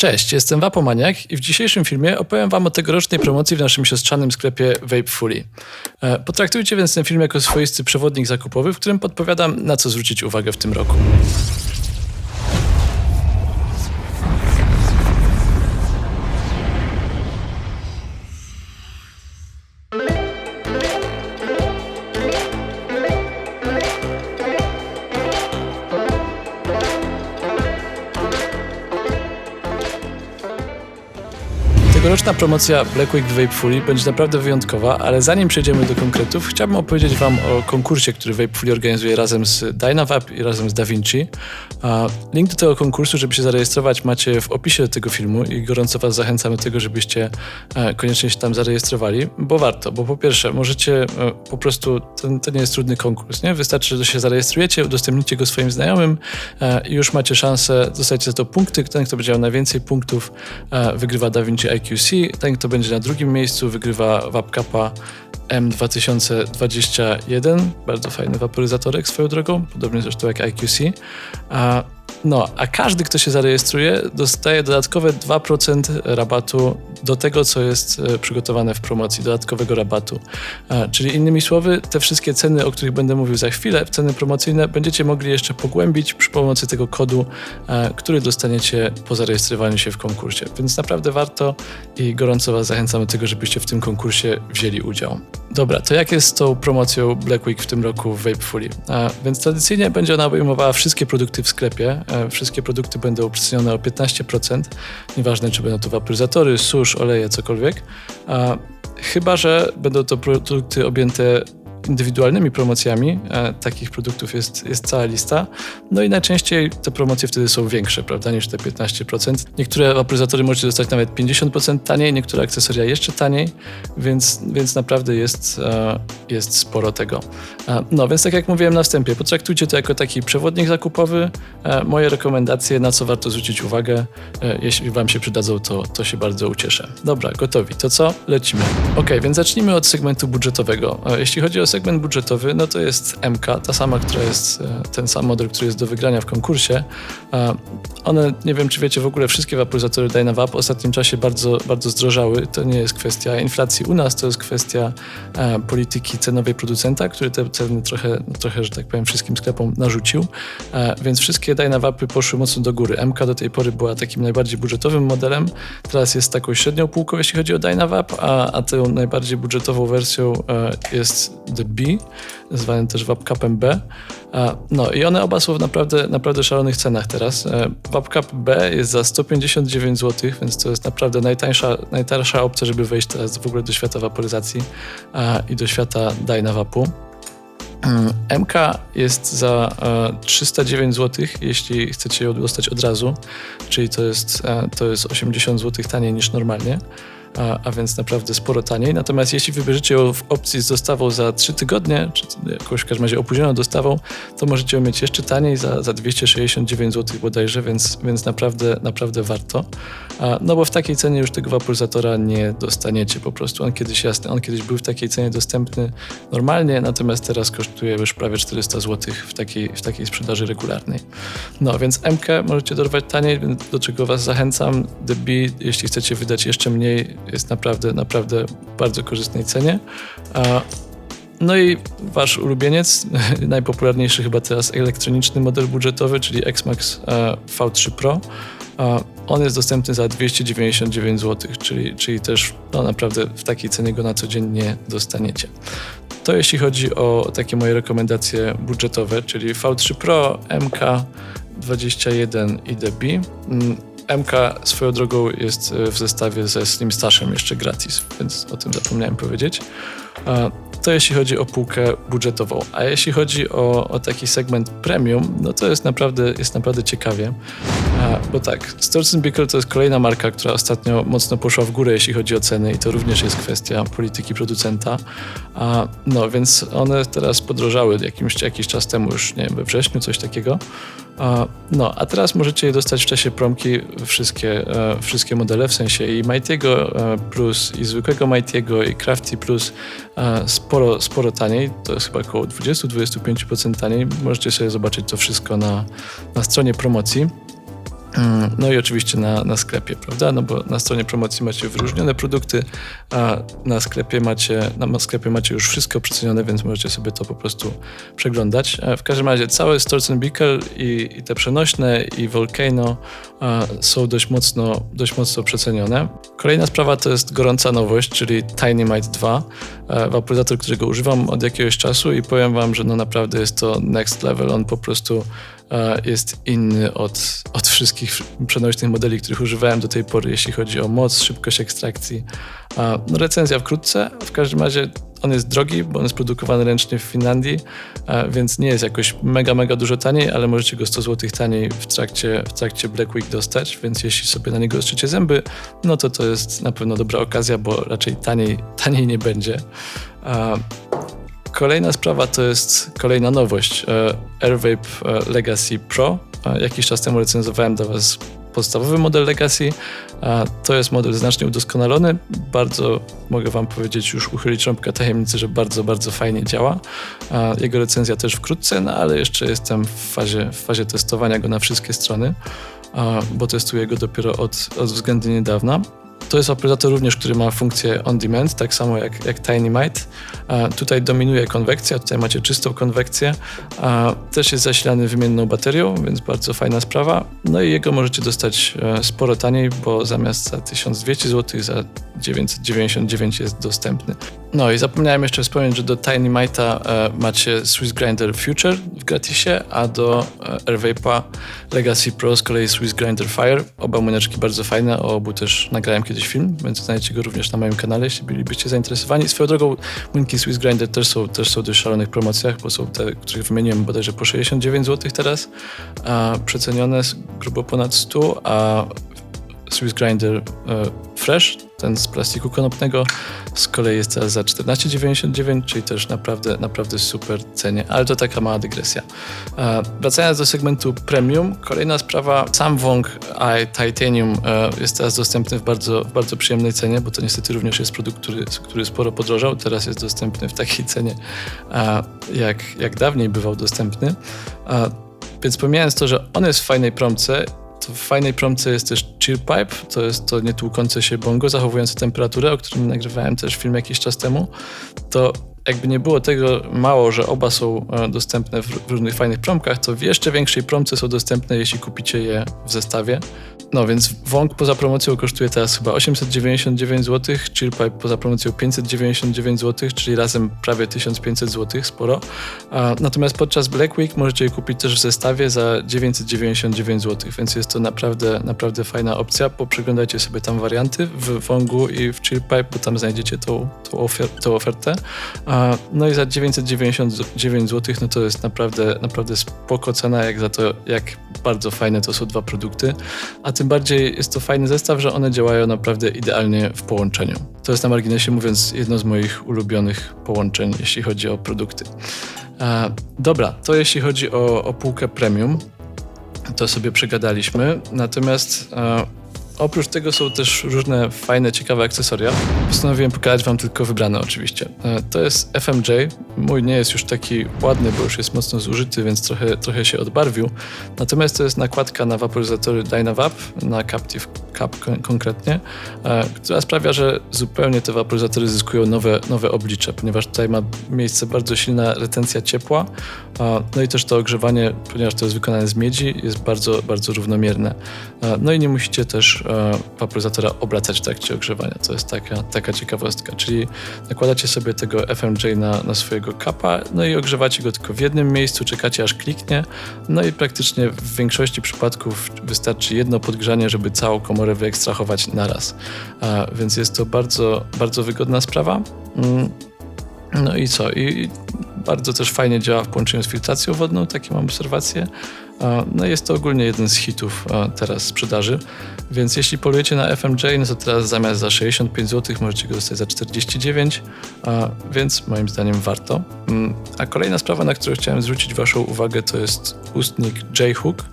Cześć, jestem Wapomaniak i w dzisiejszym filmie opowiem Wam o tegorocznej promocji w naszym siostrzanym sklepie Vapefully. E, Potraktujcie więc ten film jako swoisty przewodnik zakupowy, w którym podpowiadam, na co zwrócić uwagę w tym roku. Tegoroczna promocja Black Week Vapefully będzie naprawdę wyjątkowa, ale zanim przejdziemy do konkretów, chciałbym opowiedzieć Wam o konkursie, który Vapefully organizuje razem z Dynavap i razem z DaVinci. Link do tego konkursu, żeby się zarejestrować, macie w opisie tego filmu i gorąco Was zachęcamy do tego, żebyście e, koniecznie się tam zarejestrowali, bo warto, bo po pierwsze, możecie e, po prostu, to, to nie jest trudny konkurs, nie? Wystarczy, że się zarejestrujecie, udostępnicie go swoim znajomym e, i już macie szansę, dostać za to punkty. Ten, kto będzie miał najwięcej punktów, wygrywa DaVinci IQC. Ten, kto będzie na drugim miejscu, wygrywa Wapkapa M2021. Bardzo fajny waporyzatorek swoją drogą, podobnie zresztą jak IQC. A, no, a każdy, kto się zarejestruje, dostaje dodatkowe 2% rabatu do tego, co jest e, przygotowane w promocji, dodatkowego rabatu. E, Czyli innymi słowy, te wszystkie ceny, o których będę mówił za chwilę, ceny promocyjne, będziecie mogli jeszcze pogłębić przy pomocy tego kodu, e, który dostaniecie po zarejestrowaniu się w konkursie. Więc naprawdę warto i gorąco Was zachęcam do tego, żebyście w tym konkursie wzięli udział. Dobra, to jak jest z tą promocją Black Week w tym roku w Vapefully? E, Więc tradycyjnie będzie ona obejmowała wszystkie produkty w sklepie. E, Wszystkie produkty będą przecenione o 15%. Nieważne, czy będą to waporyzatory, susz, oleje, cokolwiek. E, Chyba, że będą to produkty objęte indywidualnymi promocjami. E, takich produktów jest, jest cała lista. No i najczęściej te promocje wtedy są większe, prawda, niż te 15%. Niektóre waporyzatory możecie dostać nawet 50% taniej, niektóre akcesoria jeszcze taniej, więc, więc naprawdę jest, e, jest sporo tego. E, no więc tak jak mówiłem na wstępie, potraktujcie to jako taki przewodnik zakupowy. Moje rekomendacje, na co warto zwrócić uwagę. Jeśli Wam się przydadzą, to, to się bardzo ucieszę. Dobra, gotowi. To co? Lecimy. Ok, więc zacznijmy od segmentu budżetowego. Jeśli chodzi o segment budżetowy, no to jest MK, ta sama, która jest, e, ten sam model, który jest do wygrania w konkursie. E, One, nie wiem czy wiecie, w ogóle wszystkie waporyzatory Dynavap w ostatnim czasie bardzo, bardzo zdrożały. To nie jest kwestia inflacji u nas, to jest kwestia e, polityki cenowej producenta, który te ceny trochę, trochę, że tak powiem, wszystkim sklepom narzucił. Więc wszystkie Dynavapy poszły mocno do góry. MK do tej pory była takim najbardziej budżetowym modelem, teraz jest taką średnią półką, jeśli chodzi o Dynavap, a, a tą najbardziej budżetową wersją jest The B, zwany też Wapcapem B. E, No i one oba są w naprawdę, naprawdę szalonych cenach teraz. E, Wapcap B jest za 159 zł, więc to jest naprawdę najtańsza, najtańsza opcja, żeby wejść teraz w ogóle do świata waporyzacji e, i do świata Dynavapu. Mm, MK jest za e, 309 zł, jeśli chcecie ją dostać od razu, czyli to jest, e, to jest 80 zł taniej niż normalnie, a, a więc naprawdę sporo taniej. Natomiast jeśli wybierzecie ją w opcji z dostawą za 3 tygodnie, czy jakąś w każdym razie opóźnioną dostawą, to możecie ją mieć jeszcze taniej za, za 269 zł bodajże, więc, więc naprawdę, naprawdę warto. A, no bo w takiej cenie już tego waporyzatora nie dostaniecie po prostu. On kiedyś, jasne, on kiedyś był w takiej cenie dostępny normalnie, natomiast teraz kosztuje już prawie 400 zł w takiej, w takiej sprzedaży regularnej. No więc MK możecie dorwać taniej, do czego Was zachęcam. The B, jeśli chcecie wydać jeszcze mniej, jest naprawdę, naprawdę bardzo korzystnej cenie. No i wasz ulubieniec, najpopularniejszy chyba teraz elektroniczny model budżetowy, czyli Xmax e, V3 Pro. On jest dostępny za 299 zł, czyli, czyli też no, naprawdę w takiej cenie go na co dzień nie dostaniecie. To jeśli chodzi o takie moje rekomendacje budżetowe, czyli V3 Pro, MK21 i DB. MK swoją drogą jest e, w zestawie ze Slim Stashem jeszcze gratis, więc o tym zapomniałem powiedzieć. To jeśli chodzi o półkę budżetową. A jeśli chodzi o, o taki segment premium, no to jest naprawdę, jest naprawdę ciekawie. E, Bo tak, Storz Bickle to jest kolejna marka, która ostatnio mocno poszła w górę, jeśli chodzi o ceny i to również jest kwestia polityki producenta. A, No więc one teraz podrożały jakimś, jakiś czas temu, już nie wiem, we wrześniu, coś takiego. A, No, a teraz możecie je dostać w czasie promki wszystkie, e, wszystkie modele, w sensie i Mighty'ego e, Plus, i zwykłego Mighty'ego, i Crafty Plus e, sporo, sporo taniej. To jest chyba około 20-25% taniej. Możecie sobie zobaczyć to wszystko na, na stronie promocji. Mm, no i oczywiście na, na sklepie, prawda? No bo na stronie promocji macie wyróżnione produkty, a na sklepie macie, na sklepie macie już wszystko przecenione, więc możecie sobie to po prostu przeglądać. W każdym razie całe Storz Bickel i, i, te przenośne i Volcano są dość mocno, dość mocno przecenione. Kolejna sprawa to jest gorąca nowość, czyli TinyMite 2, waporyzator, którego używam od jakiegoś czasu i powiem wam, że no naprawdę jest to next level. On po prostu jest inny od, od wszystkich przenośnych modeli, których używałem do tej pory, jeśli chodzi o moc, szybkość ekstrakcji. No, recenzja wkrótce. W każdym razie on jest drogi, bo on jest produkowany ręcznie w Finlandii, więc nie jest jakoś mega, mega dużo taniej, ale możecie go 100 zł taniej w trakcie, w trakcie Black Week dostać, więc jeśli sobie na niego ostrzycie zęby, no to to jest na pewno dobra okazja, bo raczej taniej, taniej nie będzie. Kolejna sprawa to jest kolejna nowość. E, AirVape e, Legacy Pro. E, jakiś czas temu recenzowałem dla Was podstawowy model Legacy. To jest model znacznie udoskonalony. Bardzo mogę Wam powiedzieć, już uchylić rąbkę tajemnicy, że bardzo, bardzo fajnie działa. Jego recenzja też wkrótce, no ale jeszcze jestem w fazie, w fazie testowania go na wszystkie strony, bo testuję go dopiero od, od względnie niedawna. To jest operator również, który ma funkcję on demand, tak samo jak, jak TinyMite. Tutaj dominuje konwekcja, tutaj macie czystą konwekcję. Też jest zasilany wymienną baterią, więc bardzo fajna sprawa. No i jego możecie dostać e, sporo taniej, bo zamiast za 1200 zł za 999 jest dostępny. No i zapomniałem jeszcze wspomnieć, że do TinyMite'a e, macie Swiss Grinder Future w gratisie, a do e, AirVape'a Legacy Pro z kolei Swiss Grinder Fire. Oba moniaczki bardzo fajne, o obu też nagrałem kiedyś film, więc znajdziecie go również na moim kanale, jeśli bylibyście zainteresowani. Swoją drogą Winki Swiss Grinder też są, też są w dość szalonych promocjach, bo są te, których wymieniłem bodajże po 69 zł teraz, a przecenione grubo ponad 100, a Swiss Grinder e, Fresh, ten z plastiku konopnego, z kolei jest teraz za 14,99, czyli też naprawdę, naprawdę super cenie, ale to taka mała dygresja. E, wracając do segmentu premium, kolejna sprawa, sam Wong Eye Titanium e, jest teraz dostępny w bardzo, w bardzo przyjemnej cenie, bo to niestety również jest produkt, który, który sporo podrożał, teraz jest dostępny w takiej cenie, jak, jak dawniej bywał dostępny. Więc pomijając to, że on jest w fajnej promce w fajnej promce jest też chill pipe, to jest to nietłukące się bongo zachowujące temperaturę, o którym nagrywałem też film jakiś czas temu. To jakby nie było tego mało, że oba są e, dostępne w różnych fajnych promkach, to w jeszcze większej promce są dostępne, jeśli kupicie je w zestawie. No więc Wong poza promocją kosztuje teraz chyba 899 zł, Chillpipe poza promocją 599 zł, czyli razem prawie 1500 zł, sporo. Natomiast podczas Black Week możecie je kupić też w zestawie za 999 zł, więc jest to naprawdę, naprawdę fajna opcja. Poprzeglądajcie sobie tam warianty w Wongu i w Chillpipe, bo tam znajdziecie tą, tą, ofer tą ofertę. No i za 999 zł, no to jest naprawdę, naprawdę spoko cena, jak za to, jak bardzo fajne to są dwa produkty. A tym bardziej jest to fajny zestaw, że one działają naprawdę idealnie w połączeniu. To jest na marginesie mówiąc jedno z moich ulubionych połączeń, jeśli chodzi o produkty. Dobra, to jeśli chodzi o, o półkę premium, to sobie przegadaliśmy. Natomiast Oprócz tego są też różne fajne, ciekawe akcesoria. Postanowiłem pokazać Wam tylko wybrane oczywiście. E, to jest FMJ. Mój nie jest już taki ładny, bo już jest mocno zużyty, więc trochę, trochę się odbarwił. Natomiast to jest nakładka na waporyzatory Dynavap, na Captive Cap konkretnie, e, która sprawia, że zupełnie te waporyzatory zyskują nowe, nowe oblicze, ponieważ tutaj ma miejsce bardzo silna retencja ciepła, no i też to ogrzewanie, ponieważ to jest wykonane z miedzi, jest bardzo, bardzo równomierne. E, no i nie musicie też vaporyzatora obracać w trakcie ogrzewania. To jest taka, taka ciekawostka. Czyli nakładacie sobie tego FMJ na, na swojego kapa, no i ogrzewacie go tylko w jednym miejscu, czekacie aż kliknie, no i praktycznie w większości przypadków wystarczy jedno podgrzanie, żeby całą komorę wyekstrahować naraz. Więc jest to bardzo, bardzo wygodna sprawa. Mm. No i co? I bardzo też fajnie działa w połączeniu z filtracją wodną, takie mam obserwacje. No jest to ogólnie jeden z hitów teraz sprzedaży, więc jeśli polujecie na FMJ, no to teraz zamiast za 65 zł możecie go dostać za 49, więc moim zdaniem warto. Mm, a kolejna sprawa, na którą chciałem zwrócić Waszą uwagę, to jest ustnik J-Hook,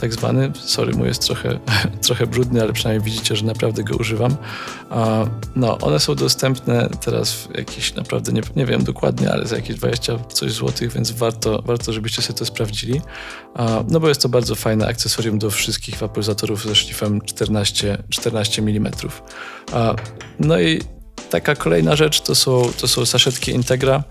tak zwany. Sorry, mój jest trochę, trochę brudny, ale przynajmniej widzicie, że naprawdę go używam. No, one są dostępne teraz w jakiś, naprawdę nie, nie wiem dokładnie, ale za jakieś 20 coś złotych, więc warto, warto, żebyście sobie to sprawdzili. No bo jest to bardzo fajne akcesorium do wszystkich waporyzatorów ze szlifem 14, 14 mm. No i taka kolejna rzecz to są, to są saszetki Integra.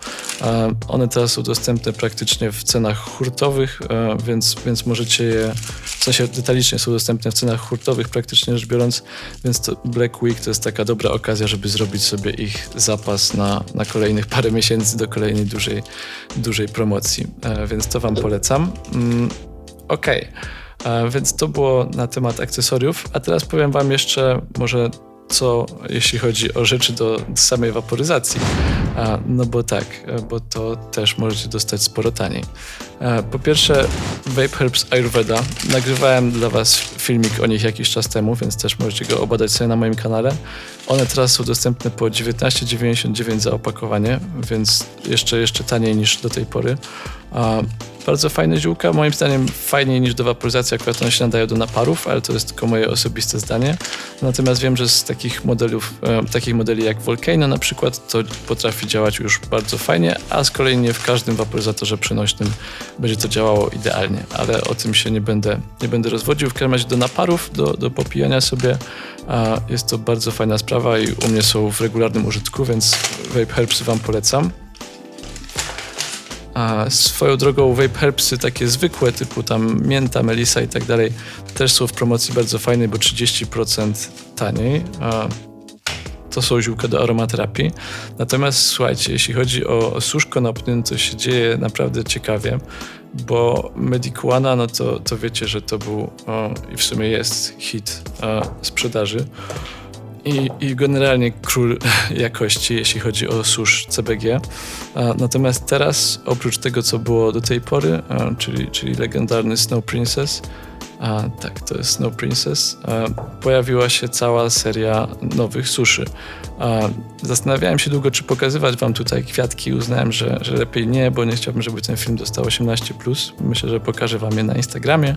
One teraz są dostępne praktycznie w cenach hurtowych, więc, więc możecie je, w sensie detalicznie są dostępne w cenach hurtowych praktycznie rzecz biorąc, więc to Black Week to jest taka dobra okazja, żeby zrobić sobie ich zapas na, na kolejnych parę miesięcy do kolejnej dużej, dużej promocji, więc to Wam polecam. Okej. Okay. Więc to było na temat akcesoriów, a teraz powiem Wam jeszcze może co jeśli chodzi o rzeczy do samej waporyzacji. No bo tak, bo to też możecie dostać sporo taniej. Po pierwsze, Vape Herbs Ayurveda. Nagrywałem dla Was filmik o nich jakiś czas temu, więc też możecie go obadać sobie na moim kanale. One teraz są dostępne po 19,99 za opakowanie, więc jeszcze, jeszcze taniej niż do tej pory. Bardzo fajne ziółka, moim zdaniem fajniej niż do waporyzacji, akurat one się nadają do naparów, ale to jest tylko moje osobiste zdanie. Natomiast wiem, że z takich modelów, e, takich modeli jak Volcano na przykład, to potrafi działać już bardzo fajnie, a z kolei nie w każdym waporyzatorze przenośnym będzie to działało idealnie, ale o tym się nie będę, nie będę rozwodził. W każdym razie do naparów, do, do popijania sobie jest to bardzo fajna sprawa i u mnie są w regularnym użytku, więc Vape Herbs Wam polecam. A swoją drogą vape herbsy takie zwykłe, typu tam mięta, melisa i tak dalej, też są w promocji bardzo fajnej, bo 30% taniej. A to są ziółka do aromaterapii. Natomiast słuchajcie, jeśli chodzi o susz konopny, to się dzieje naprawdę ciekawie, bo Medicuana, no to, to wiecie, że to był o, i w sumie jest hit o, sprzedaży i, i generalnie król jakości, jeśli chodzi o susz CBG. Natomiast teraz, oprócz tego, co było do tej pory, czyli, czyli legendarny Snow Princess, a, tak, to jest Snow Princess. A, pojawiła się cała seria nowych suszy. A, zastanawiałem się długo, czy pokazywać wam tutaj kwiatki. Uznałem, że, że lepiej nie, bo nie chciałbym, żeby ten film dostał 18. Myślę, że pokażę wam je na Instagramie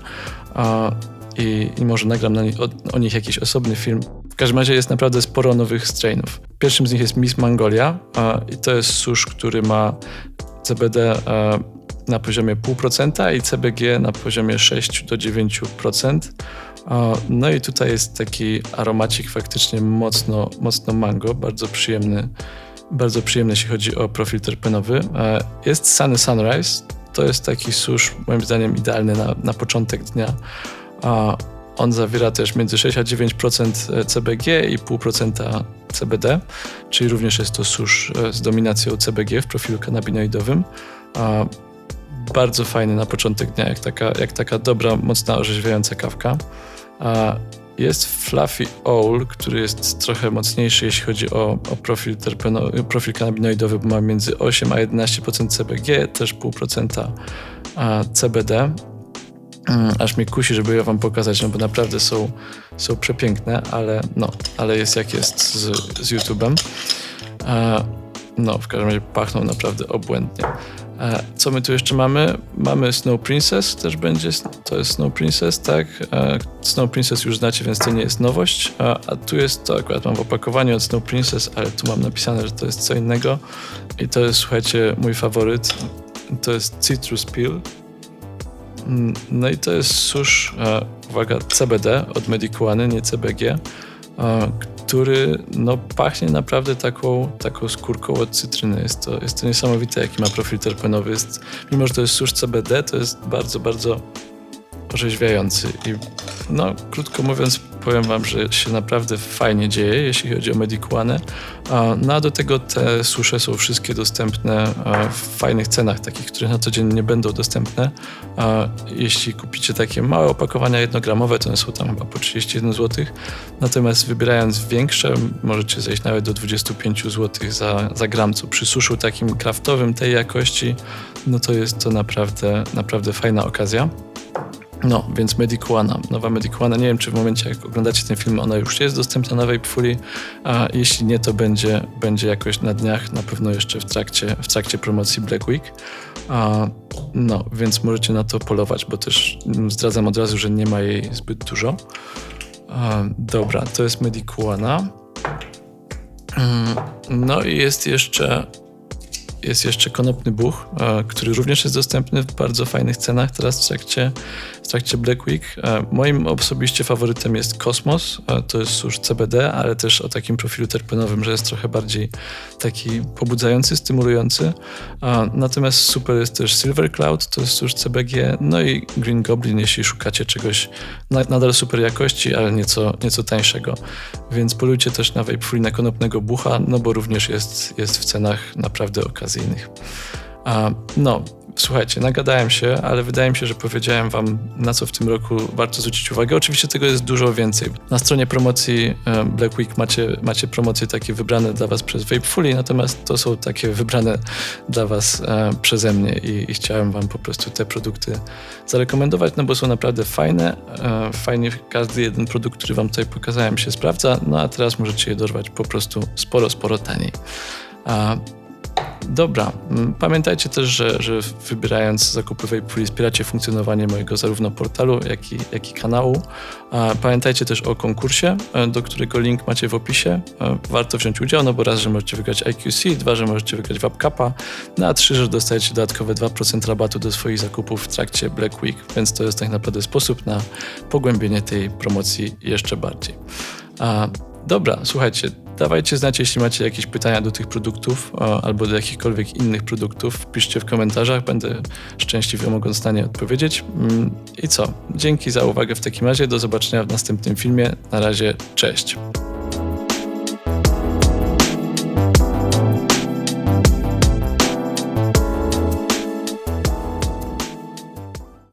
i, i może nagram na o, o nich jakiś osobny film. W każdym razie jest naprawdę sporo nowych strainów. Pierwszym z nich jest Miss Mongolia i to jest susz, który ma CBD na poziomie 0,5% i CBG na poziomie 6 do 9%. No i tutaj jest taki aromacik faktycznie mocno, mocno mango, bardzo przyjemny, bardzo przyjemny jeśli chodzi o profil terpenowy. Jest Sunny Sunrise, to jest taki susz moim zdaniem idealny na, na początek dnia. On zawiera też między 6 a 9% CBG i 0,5% CBD, czyli również jest to susz e, z dominacją CBG w profilu kanabinoidowym. Bardzo fajny na początek dnia, jak taka, jak taka dobra, mocna, orzeźwiająca kawka. Jest Fluffy Owl, który jest trochę mocniejszy, jeśli chodzi o, o profil, terpeno, profil kanabinoidowy, bo ma między 8 a 11% CBG, też 0,5% CBD. Mm, aż mnie kusi, żeby je wam pokazać, no bo naprawdę są, są przepiękne, ale no, ale jest jak jest z, z YouTube'em. E, no, w każdym razie pachną naprawdę obłędnie. E, co my tu jeszcze mamy? Mamy Snow Princess, też będzie, to jest Snow Princess, tak? E, Snow Princess już znacie, więc to nie jest nowość, a, a tu jest, to akurat mam w opakowaniu od Snow Princess, ale tu mam napisane, że to jest co innego i to jest, słuchajcie, mój faworyt, to jest Citrus Peel, no i to jest susz, e, uwaga, CBD od Medicuany, nie CBG, e, który no, pachnie naprawdę taką, taką skórką od cytryny. Jest to, jest to niesamowite, jaki ma profil terpenowy. Jest, mimo, że to jest susz CBD, to jest bardzo, bardzo orzeźwiający. I no, krótko mówiąc, powiem wam, że się naprawdę fajnie dzieje, jeśli chodzi o Medicuanę. No a do tego te susze są wszystkie dostępne w fajnych cenach, takich, które na co dzień nie będą dostępne. Jeśli kupicie takie małe opakowania jednogramowe, to one są tam chyba po 31 zł. Natomiast wybierając większe, możecie zejść nawet do 25 zł za, za gram, co przy suszu takim kraftowym tej jakości, no to jest to naprawdę, naprawdę fajna okazja. No, więc Medicuana, nowa Medicuana. Nie wiem, czy w momencie, jak oglądacie ten film, ona już jest dostępna na Vapefully, a jeśli nie, to będzie, będzie jakoś na dniach, na pewno jeszcze w trakcie, w trakcie promocji Black Week. A, no, więc możecie na to polować, bo też zdradzam od razu, że nie ma jej zbyt dużo. A, dobra, to jest Medicuana. Mm, no i jest jeszcze jest jeszcze konopny buch, e, który również jest dostępny w bardzo fajnych cenach teraz w trakcie, w trakcie Black Week. E, Moim osobiście faworytem jest Kosmos, e, to jest już CBD, ale też o takim profilu terpenowym, że jest trochę bardziej taki pobudzający, stymulujący. Natomiast super jest też Silver Cloud, to jest już CBG, no i Green Goblin, jeśli szukacie czegoś na- nadal super jakości, ale nieco, nieco tańszego. Więc polujcie też na Vape Free na konopnego bucha, no bo również jest, jest w cenach naprawdę okazyjnych. A, no, słuchajcie, nagadałem się, ale wydaje mi się, że powiedziałem wam, na co w tym roku warto zwrócić uwagę. Oczywiście tego jest dużo więcej. Na stronie promocji e, Black Week macie, macie promocje takie wybrane dla was przez Vapefully, natomiast to są takie wybrane dla was e, przeze mnie i, i chciałem wam po prostu te produkty zarekomendować, no bo są naprawdę fajne. E, fajnie każdy jeden produkt, który wam tutaj pokazałem się sprawdza, no a teraz możecie je dorwać po prostu sporo, sporo taniej. Dobra, mm, pamiętajcie też, że, że wybierając zakupy Vapefree wspieracie funkcjonowanie mojego zarówno portalu, jak i, jak i kanału. Pamiętajcie też o konkursie, e, do którego link macie w opisie. E, Warto wziąć udział, no bo raz, że możecie wygrać IQC, dwa, że możecie wygrać Wapcapa, no a trzy, że dostajecie dodatkowe 2% rabatu do swoich zakupów w trakcie Black Week, więc to jest tak naprawdę sposób na pogłębienie tej promocji jeszcze bardziej. Dobra, słuchajcie, dawajcie znać, jeśli macie jakieś pytania do tych produktów albo do jakichkolwiek innych produktów. Piszcie w komentarzach, będę szczęśliwie mogąc na nie odpowiedzieć. Mm, I co? Dzięki za uwagę w takim razie. Do zobaczenia w następnym filmie. Na razie, cześć.